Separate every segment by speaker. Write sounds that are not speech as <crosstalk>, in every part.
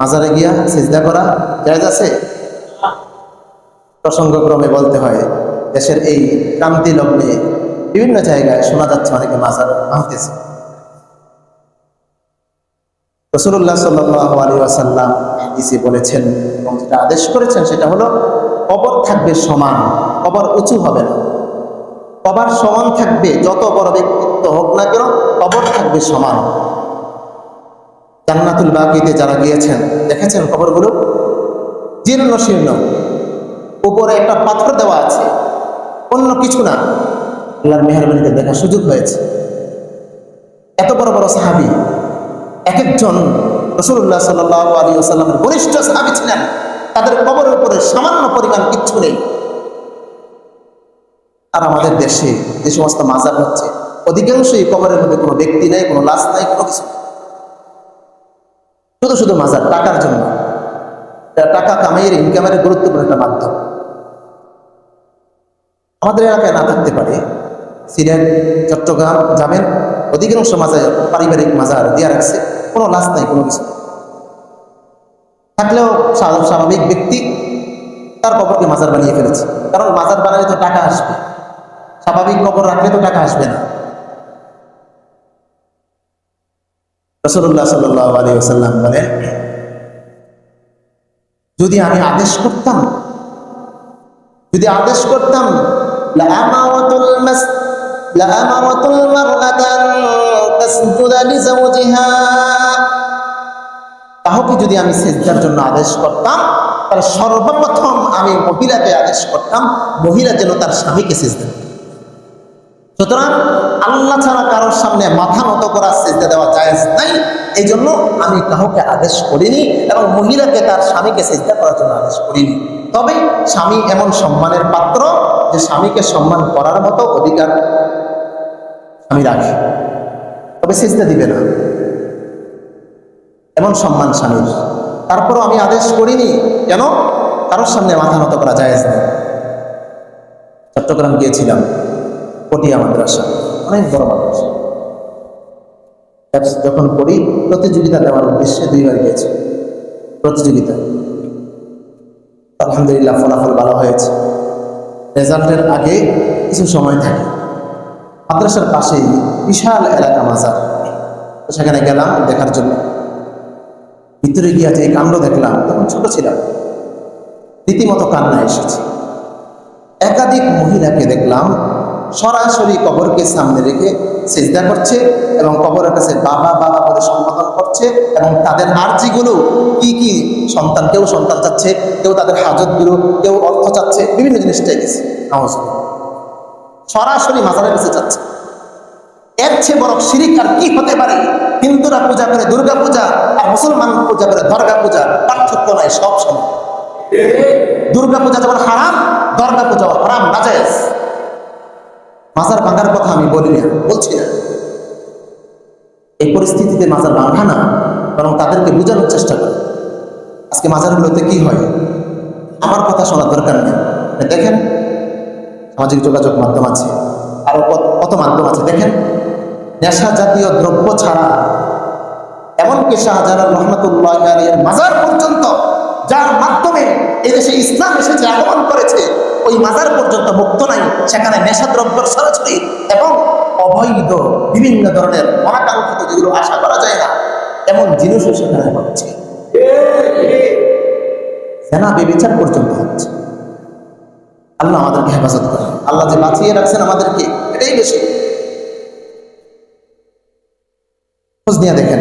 Speaker 1: মাজারে গিয়া সিজদা করা জায়জ আছে? প্রসঙ্গক্রমে বলতে হয়, দেশের এই ক্রান্তি লগ্নে বিভিন্ন জায়গায় শোনা যাচ্ছে অনেকে মাজার ভাঙতেছে রসুল্লাহ সাল্লাহ আসাল্লাম হাদিসে বলেছেন, এবং যেটা আদেশ করেছেন সেটা হলো, কবর থাকবে সমান, কবর উঁচু হবে না। কবর সমান থাকবে, যত বড় ব্যক্তিত্ব হোক না কেন, কবর থাকবে সমান। জান্নাতুল বাকিতে যারা গিয়েছেন, দেখেছেন খবরগুলো? জীর্ণ শীর্ণ। উপরে একটা পাথর দেওয়া আছে, অন্য কিছু না। আল্লাহর মেহরবানিতে দেখার সুযোগ হয়েছে। এত বড় বড় সাহাবি এক একজন রসুল্লাহ সাল্লাহ আলী আসাল্লামের বরিষ্ঠ সাহাবি ছিলেন। তাদের কবরের উপরে সামান্য পরিমাণ কিচ্ছু নেই। আর আমাদের দেশে যে সমস্ত মাজার হচ্ছে অধিকাংশই কবরের মধ্যে কোনো ব্যক্তি নাই, কোনো লাশ নাই, কোনো কিছু নেই। শুধু শুধু মাজার, টাকার জন্য। টাকা কামাইয়ের ইনকামের গুরুত্বপূর্ণ একটা মাধ্যম। আমাদের এলাকায় না থাকতে পারে। সিলেট, চট্টগ্রাম যাবেন অধিকাংশ মাজার পারিবারিক মাজার দিয়া রাখছে। কোনো লাশ নাই, কোনো কিছু থাকলেও স্বাভাবিক ব্যক্তি তার কবরকে মাজার বানিয়ে ফেলেছে। কারণ মাজার বানালে তো টাকা আসবে। স্বাভাবিক কবর রাখলে তো টাকা আসবে না। রসুল্লাহ সাল্লাহ আলী আসাল্লাম বলেন, যদি আমি আদেশ করতাম, যদি আদেশ করতাম তাহলে যদি আমি সেজদার জন্য আদেশ করতাম, তাহলে সর্বপ্রথম আমি মহিলাকে আদেশ করতাম, মহিলা যেন তার স্বামীকে সেজদা সুতরাং আল্লাহ ছাড়া কারোর সামনে মাথা নত করা সেজদা দেওয়া জায়েজ নাই। এই জন্য আমি কাউকে আদেশ করিনি এবং মহিলাকে তার স্বামীকে সেজদা করার জন্য আদেশ করিনি। তবে স্বামী এমন সম্মানের পাত্র যে স্বামীকে সম্মান করার মতো অধিকার স্বামী রাখি। তবে সেজদা দিবে না। এমন সম্মান স্বামীর। তারপরও আমি আদেশ করিনি কেন? কারোর সামনে মাথা নত করা জায়েজ নেই। চট্টগ্রাম গিয়েছিলাম। পটিয়া মাদ্রাসা। অনেক বড় মাদ্রাসা। যখন পড়ি প্রতিযোগিতা দেওয়ার উদ্দেশ্যে দুইবার গিয়েছি। প্রতিযোগিতা। আলহামদুলিল্লাহ ফলাফল ভালো হয়েছে। রেজাল্টের আগে কিছু সময় থাকে। মাদ্রাসার পাশেই বিশাল এলাকা মাজার। সেখানে গেলাম দেখার জন্য। ভিতরে গিয়ে যে কাণ্ড দেখলাম, তখন ছোট ছিলাম। রীতিমতো কান্না এসেছে। একাধিক মহিলাকে দেখলাম সরাসরি কবরকে সামনে রেখে চেষ্টা করছে এবং কবরের কাছে বাবা বাবা বলে সম্বোধন করছে এবং তাদের আর্জিগুলো কি কি সন্তান, কেউ সন্তান চাচ্ছে, কেউ তাদের হাজতগুলো, কেউ অর্থ চাচ্ছে, বিভিন্ন জিনিস চাইতেছে সরাসরি মাজারের কাছে চাচ্ছে এর চেয়ে বড় শিরিক কি হতে পারে? হিন্দুরা পূজা করে দুর্গা পূজা আর মুসলমান পূজা করে দর্গা পূজা, পার্থক্য নাই, সব সময় দুর্গা পূজা যেমন হারাম, দর্গা পূজা হারাম, নাজায়েজ। মাজার ভাঙার কথা আমি বলি না, বলছি না। এই পরিস্থিতিতে মাজার ভাঙা না, বরং তাদেরকে বোঝানোর চেষ্টা করে। আজকে মাজারগুলোতে কি হয়? আমার কথা শোনার দরকার নেই। দেখেন, সামাজিক যোগাযোগ মাধ্যম আছে, আরও কত- মাধ্যম আছে, দেখেন। নেশা জাতীয় দ্রব্য ছাড়া, এমনকি শাহজালাল রহমতুল্লাহ মাজার পর্যন্ত, যার মাধ্যমে এদেশে ইসলাম এসেছে, আগমন করেছে ওই মাজার পর্যন্ত মুক্ত নাই, সেখানে নেশা দ্রব্যের সরাসরি এবং অবৈধ বিভিন্ন ধরনের অনাকাঙ্ক্ষিত যেগুলো আশা করা যায় না, এমন জিনিসও সেখানে হচ্ছে। সেনা বেবিচার পর্যন্ত হচ্ছে। আল্লাহ আমাদেরকে হেফাজত করে আল্লাহ যে বাঁচিয়ে রাখছেন আমাদেরকে, এটাই বেশি। খোঁজ নিয়ে দেখেন,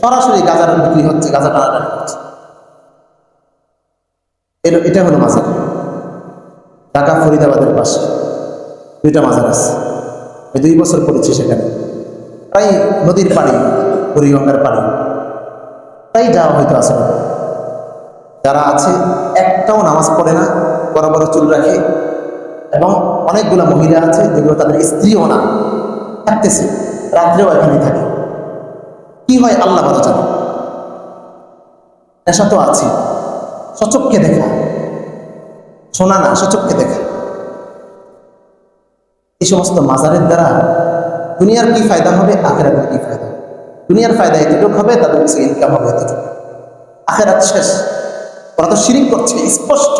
Speaker 1: সরাসরি গাজার বিক্রি হচ্ছে, গাজা টানাটানি হচ্ছে। এটা হলো মাজার। ঢাকা, ফরিদাবাদের পাশে। দুইটা মাজার আছে। আমি দুই বছর পড়েছি সেখানে। প্রায় নদীর পানি বুড়িগঙ্গার পানি তাই যাওয়া হয়তো আসে না যারা আছে, একটাও নামাজ পড়ে না বড় বড় চুল রাখে। এবং অনেকগুলো মহিলা আছে, যেগুলো তাদের স্ত্রীও না। থাকতেছে, রাত্রেও এখানে থাকে। কি হয় আল্লাহ ভালো জানে। নেশা তো আছে। সচক্ষে দেখা। শোনা না সচক্ষে দেখা। এই সমস্ত মাজারের দ্বারা দুনিয়ার কি ফায়দা হবে, আখেরাতের কি ফায়দা দুনিয়ার ফায়দা এতটুকু হবে, তাদের কাছে ইনকাম হবে এতটুকু। আখেরাত শেষ। ওরা তো শিরিক করছে, স্পষ্ট।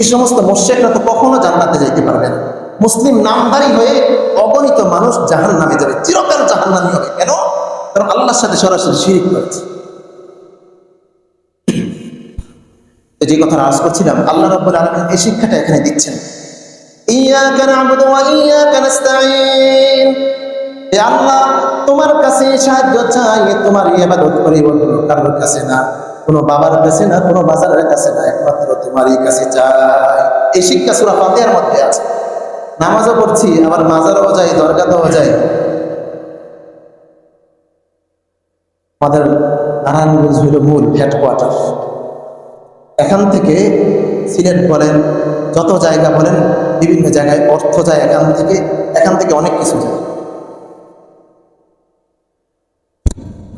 Speaker 1: এই সমস্ত মোর্শেকরা তো কখনো জান্নাতে যাইতে পারবে না। মুসলিম নামদারি হয়ে অগণিত মানুষ জাহান নামে যাবে, চিরকাল জাহান নামে হবে। কেন? কারণ আল্লাহর সাথে সরাসরি শিরিক করেছে। যে কথা আজ করছিলাম, আল্লাহ রব্বুল আলমিন এই শিক্ষাটা এখানে দিচ্ছেন। তোমার কাছে সাহায্য তোমার কাছে না, কোনো বাবার কাছে না, কোনো কাছে না, একমাত্র কাছে এই শিক্ষা আছে। নামাজও পড়ছি, আবার মাজারও যাই, দরগাতেও যাই। আমাদের নারায়ণগঞ্জ হইল মূল হেডকোয়ার্টার এখান থেকে সিলেট বলেন যত জায়গা বলেন বিভিন্ন জায়গায় অর্থ যায় এখান থেকে এখান থেকে অনেক কিছু যায়।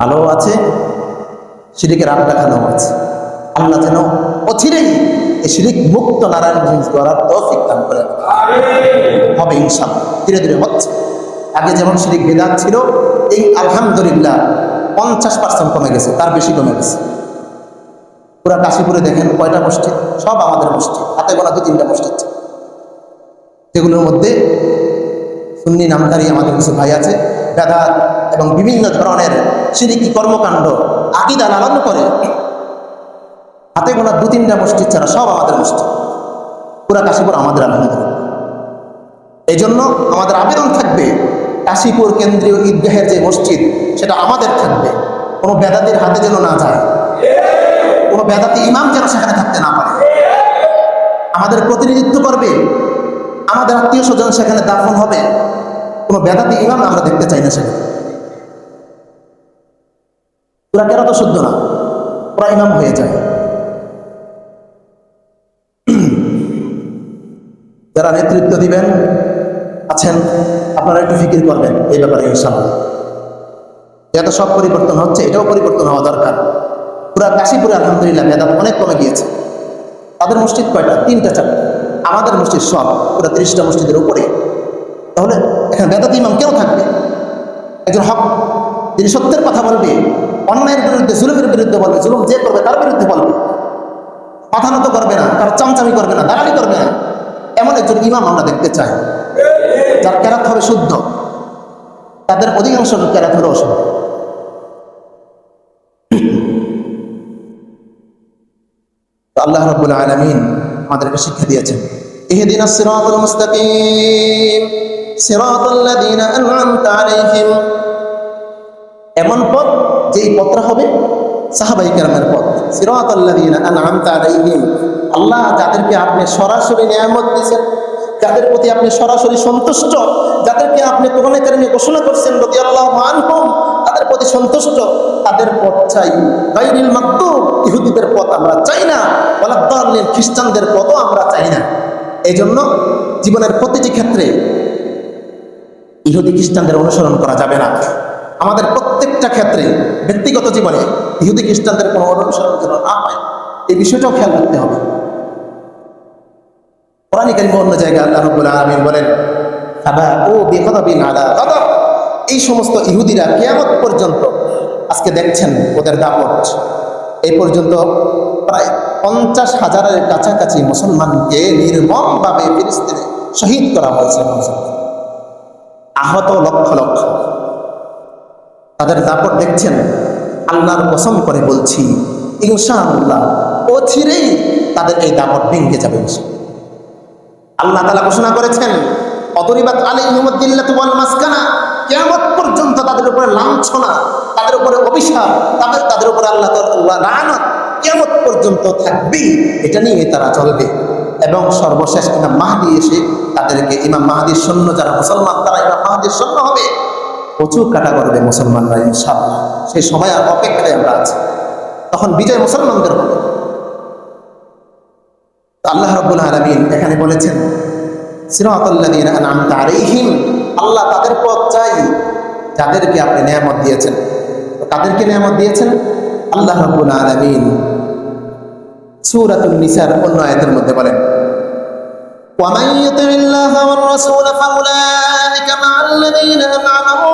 Speaker 1: আলো আছে সিরিকের খানাও আছে। আল্লাহ যেন অচিরেই এই সিরিক মুক্ত নারায়ণগঞ্জ করার তৌফিক দান করে হবে ইনশাল্লাহ ধীরে ধীরে হচ্ছে। আগে যেমন শিরিক বেদাত ছিল এই আলহামদুলিল্লাহ পঞ্চাশ পার্সেন্ট কমে গেছে তার বেশি কমে গেছে। পুরা কাশীপুরে দেখেন কয়টা মসজিদ? সব আমাদের মসজিদ। হাতে গোনা দু তিনটা মসজিদ। যেগুলোর মধ্যে সুন্নি নামধারী আমাদের কিছু ভাই আছে বেদাত এবং বিভিন্ন ধরনের সিরিকি কর্মকাণ্ড, আকিদা লালন করে। হাতে গোনা দু তিনটা মসজিদ ছাড়া সব আমাদের মসজিদ। পুরা কাশীপুর আমাদের, আলহামদুলিল্লাহ। এই জন্য আমাদের আবেদন থাকবে, কাশীপুর কেন্দ্রীয় ঈদগাহের যে মসজিদ, সেটা আমাদের থাকবে। কোনো বেদাতির হাতে যেন না যায়। বেদাতি ইমাম যেন সেখানে থাকতে না পারে। আমাদের প্রতিনিধিত্ব করবে, আমাদের আত্মীয় স্বজন সেখানে দাফন হবে, কোনো বেদাতি ইমাম আমরা দেখতে চাই না সেখানে। ওরা কেন তো শুদ্ধ না? ওরা ইমাম হয়ে যায়। <clears throat> যারা নেতৃত্ব দিবেন, আছেন, আপনারা একটু ফিকির করবেন এই ব্যাপারে ইনশাল্লাহ এত সব পরিবর্তন হচ্ছে, এটাও পরিবর্তন হওয়া দরকার। পুরা কাশীপুরে আলহামদুলিল্লাহ মেধাব অনেক কমে গিয়েছে। তাদের মসজিদ কয়টা? তিনটা, চারটা। আমাদের মসজিদ সব পুরো ত্রিশটা মসজিদের উপরে। তাহলে এখানে বেদাত ইমাম কেন থাকবে? একজন হক যিনি সত্যের কথা বলবে, অন্যায়ের বিরুদ্ধে, জুলুমের বিরুদ্ধে বলবে, জুলুম যে করবে তার বিরুদ্ধে বলবে। মাথা নত করবে না তার চামচামি করবে না দাঁড়ালি করবে না। এমন একজন ইমাম আমরা দেখতে চাই, যার ক্যারাত হবে শুদ্ধ। তাদের অধিকাংশ ক্যারাত হলো অশুদ্ধ। আল্লাহ রব্বুল আলমিন আমাদেরকে শিক্ষা দিয়েছেন। ইহদিন সিরাতুল মুস্তাকিম এমন পথ যেই পথটা হবে সাহাবাই কেরামের পথ। সিরাতাল্লাযীনা আন'আমতা আলাইহিম। আল্লাহ যাদেরকে আপনি সরাসরি নিয়ামত দিয়েছেন, যাদের প্রতি আপনি সরাসরি সন্তুষ্ট, যাদেরকে আপনি কোরআনে কারিমে ঘোষণা করছেন, রাদিয়াল্লাহু আনহুম তাদের প্রতি সন্তুষ্ট, তাদের পথ চাই। গায়রিল মাকতুব ইহুদিদের পথ আমরা চাই না। ওয়ালা খ্রিস্টানদের পথও আমরা চাই না। এই জন্য জীবনের প্রতিটি ক্ষেত্রে ইহুদি খ্রিস্টানদের অনুসরণ করা যাবে না। আমাদের প্রত্যেকটা ক্ষেত্রে, ব্যক্তিগত জীবনে ইহুদি খ্রিস্টানদের কোনো অনুসরণ যেন না হয়, এই বিষয়টাও খেয়াল রাখতে হবে। কোরআনিক অন্য জায়গায় আল্লাহ রব্বুল আলামিন বলেন আবা ও গাদাব। এই সমস্ত ইহুদিরা কেয়ামত পর্যন্ত আজকে দেখছেন ওদের দাপট। এই পর্যন্ত প্রায় পঞ্চাশ হাজারের কাছাকাছি মুসলমানকে নির্মমভাবে ফিলিস্তিনে শহীদ করা হয়েছে আহত লক্ষ লক্ষ। তাদের দাপট দেখছেন, আল্লাহর কসম করে বলছি, ইনশাআল্লাহ অচিরেই তাদের এই দাপট ভেঙে যাবে আল্লাহ তালা ঘোষণা করেছেন অতরিবাত আলী ইহমদ্দিল্লা তুয়াল মাসকানা কেমত পর্যন্ত তাদের উপরে লাঞ্ছনা, তাদের উপরে অভিশাপ, তাদের তাদের উপরে আল্লাহ রানত কেমত পর্যন্ত থাকবেই এটা নিয়ে তারা চলবে। এবং সর্বশেষ ইমাম মাহাদি এসে তাদেরকে, ইমাম মাহাদির সৈন্য যারা মুসলমান, তারা ইমাম মাহাদির সৈন্য হবে। প্রচুর কাটা করবে মুসলমানরা, ইনশাআল্লাহ। সেই সময় আর অপেক্ষায় আমরা আছি। তখন বিজয় মুসলমানদের হবে। আল্লাহ রব্বুল আলমিন এখানে বলেছেন, সিরাতাল্লাযীনা আন'আমতা আলাইহিম আল্লাহ তাদের পথ চাই যাদেরকে আপনি নিয়ামত দিয়েছেন তো কাদেরকে নিয়ামত দিয়েছেন আল্লাহ রব্বুল আলামিন সূরাতুন নিসার অন্য আয়াতের মধ্যে বলেন ومن يطع الله والرسول فأولئك مع الذين أنعم الله